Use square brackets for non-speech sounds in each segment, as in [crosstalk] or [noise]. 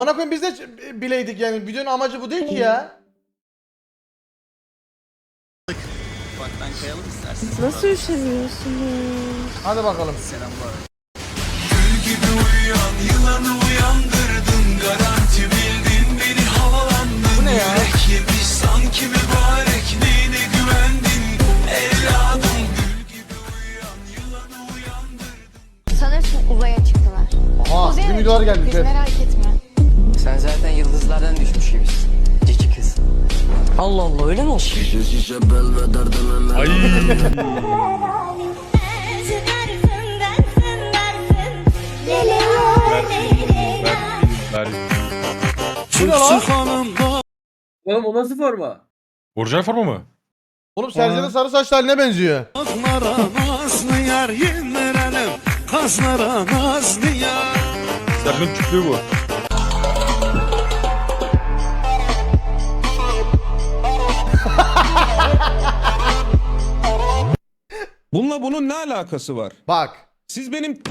Bana koyayım biz de bileydik yani. Videonun amacı bu değil ki ya. Ufaktan kayalım istersen. Nasıl üşeniyorsunuz? Hadi bakalım. Selamlar. Bu ne ya? Sanırsın uzaya çıktılar. Aha bizim videolar geldi. Biz merak etme. Yıldızlardan düşmüş gibisin. Cici kız. Allah Allah öyle mi olsun? Bu ne lan? Oğlum o nasıl forma? Orijinal forma mı? Oğlum Serzen'in sarı saçlı haline benziyor. Serkan küplüğü bu. Bununla bunun ne alakası var? Bak. Siz benim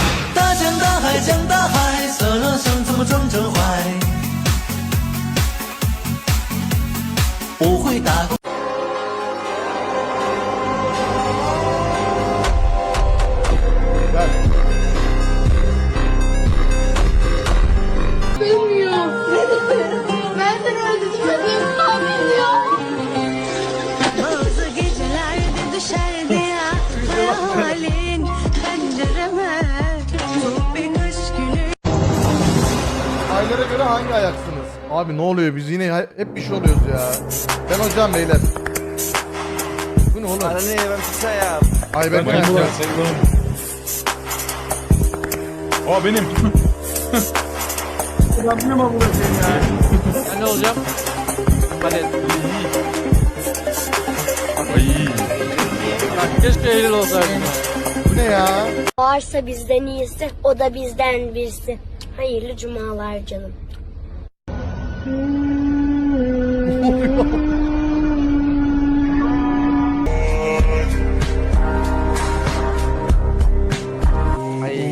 Hangi ayaksınız? Abi ne oluyor biz yine he- hep bir şey oluyoruz ya. Ben hocam beyler. Bu ne oğlum? Bana ne ben pis ayağım. Ay ben ben. ya, sayılırım. Aa benim. [laughs] Ben ne olacağım? Hadi. Ay. Keşke Eylül olsaydı. Bu ne ya? Varsa bizden iyisi, o da bizden birisi. Hayırlı cumalar canım.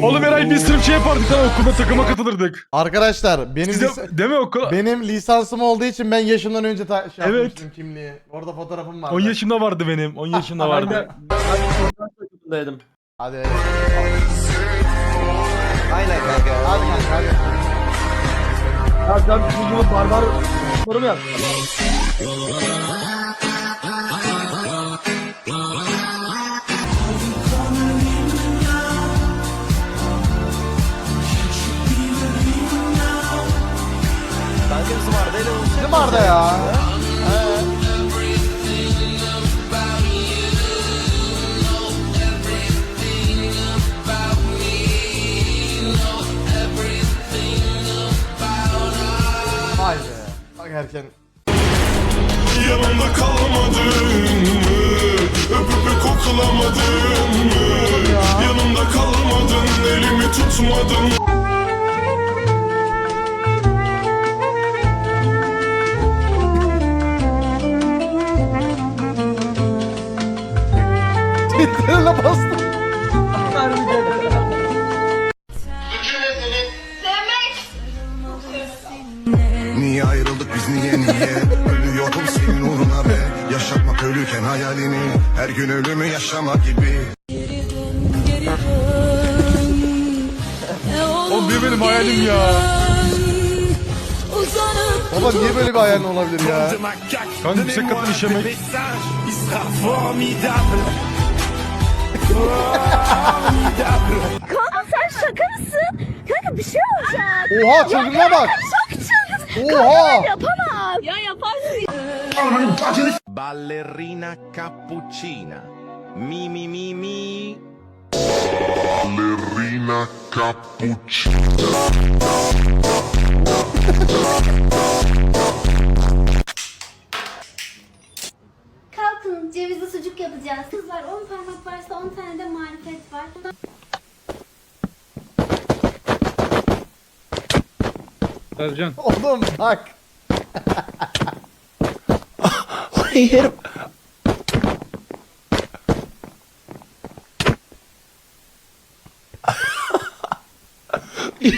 Oğlum Eray biz sırf şey yapardık lan okulda takıma katılırdık. Arkadaşlar benim Siz de, lis- değil mi okul? benim lisansım olduğu için ben yaşımdan önce ta- şey Evet. yapmıştım kimliği. Orada fotoğrafım vardı. 10 yaşımda vardı benim. 10 yaşımda vardı. Dedim. Hadi. Aynen kanka. Hadi kanka hadi. Ya sen bizim gibi barbar soru mu yaptın? Bak erken. Yanımda kalmadın mı? Öpüp koklamadın mı? Yanımda kalmadın, elimi tutmadın Twitter'ına bastım. Niye niye niye Ölüyorum senin uğruna be Yaşatmak ölürken hayalini Her gün ölümü yaşamak gibi Oğlum bir benim hayalim ya. Baba niye böyle bir hayalin olabilir ya? Kanka yüksek katın işemek. Kanka sen şaka mısın? Kanka bir şey olacak Oha çılgına bak. Çılgın Oha. Yapamam Ya yaparsın Ballerina cappuccina Mi mi mi mi ballerina cappuccina. Kalkın cevizli sucuk yapacağız. Kızlar 10 parmak varsa 10 tane de marifet var. Sercan. [laughs] Oğlum bak.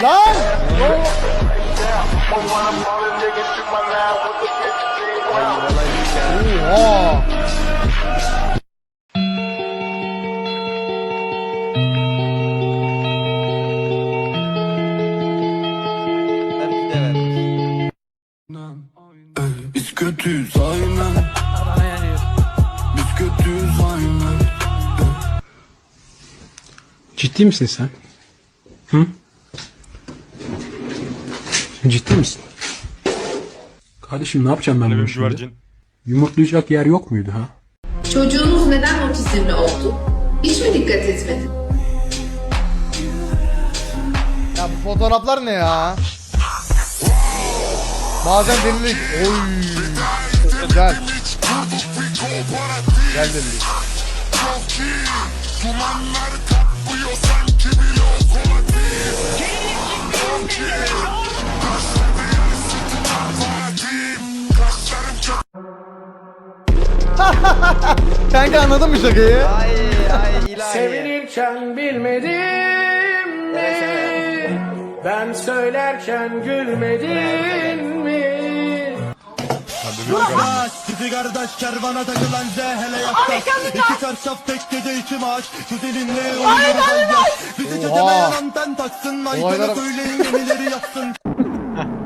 Lan! Oha. Ciddi misin sen? Hı? Ciddi misin? Kardeşim ne yapacağım ben bunu şimdi? Yumurtlayacak yer yok muydu ha? Çocuğunuz neden otizmli oldu? Hiç mi dikkat etmedin? Ya bu fotoğraflar ne ya? Bazen delilik. Oy. Güzel. Gel delilik. [laughs] Kanka anladın mı şakayı? Sevilirken bilmedim mi? Ben söylerken gülmedin mi? Sizi kardeş kervana takılan zehele yaktak İki çarşaf tek gece iki maaş Güzelinle oynuyoruz yaş Bizi çekemeyen anten taksın bak. söyleyin gemileri yapsın [laughs]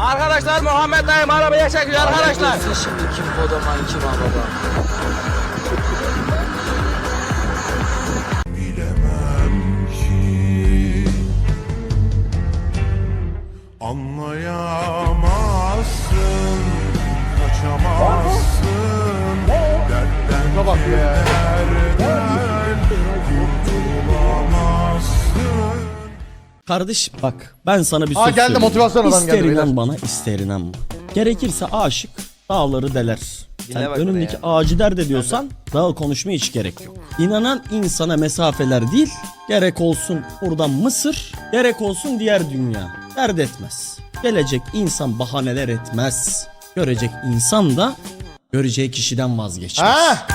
Arkadaşlar Muhammed dayım arabaya çekiyor arkadaşlar. Şimdi kim kodaman kim baba. Kardeşim bak ben sana bir Aa, söz geldi, söyleyeyim. motivasyon adam İster geldi, inan beyler. bana ister inanma. Gerekirse aşık dağları deler. Sen bak önündeki buraya. ağacı dert ediyorsan daha konuşmaya hiç gerek yok. İnanan insana mesafeler değil gerek olsun buradan Mısır gerek olsun diğer dünya. Dert etmez. Gelecek insan bahaneler etmez. Görecek insan da göreceği kişiden vazgeçmez. Ha?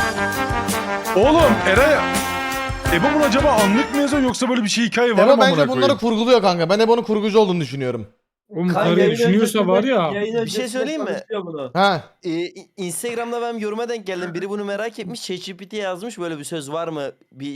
Oğlum Eray... Ebo bunu acaba anlık mı yazıyor yoksa böyle bir şey hikaye var mı Ebo amına bence bunları koyayım? kurguluyor kanka. Ben Ebo'nun kurgucu olduğunu düşünüyorum. Oğlum Kanka, yayın düşünüyorsa var ya. yayın Bir şey söyleyeyim mi? konuşuyor bunu. Ha. Ee, Instagram'da ben yoruma denk geldim. Biri bunu merak etmiş. ChatGPT'ye yazmış böyle bir söz var mı? Bir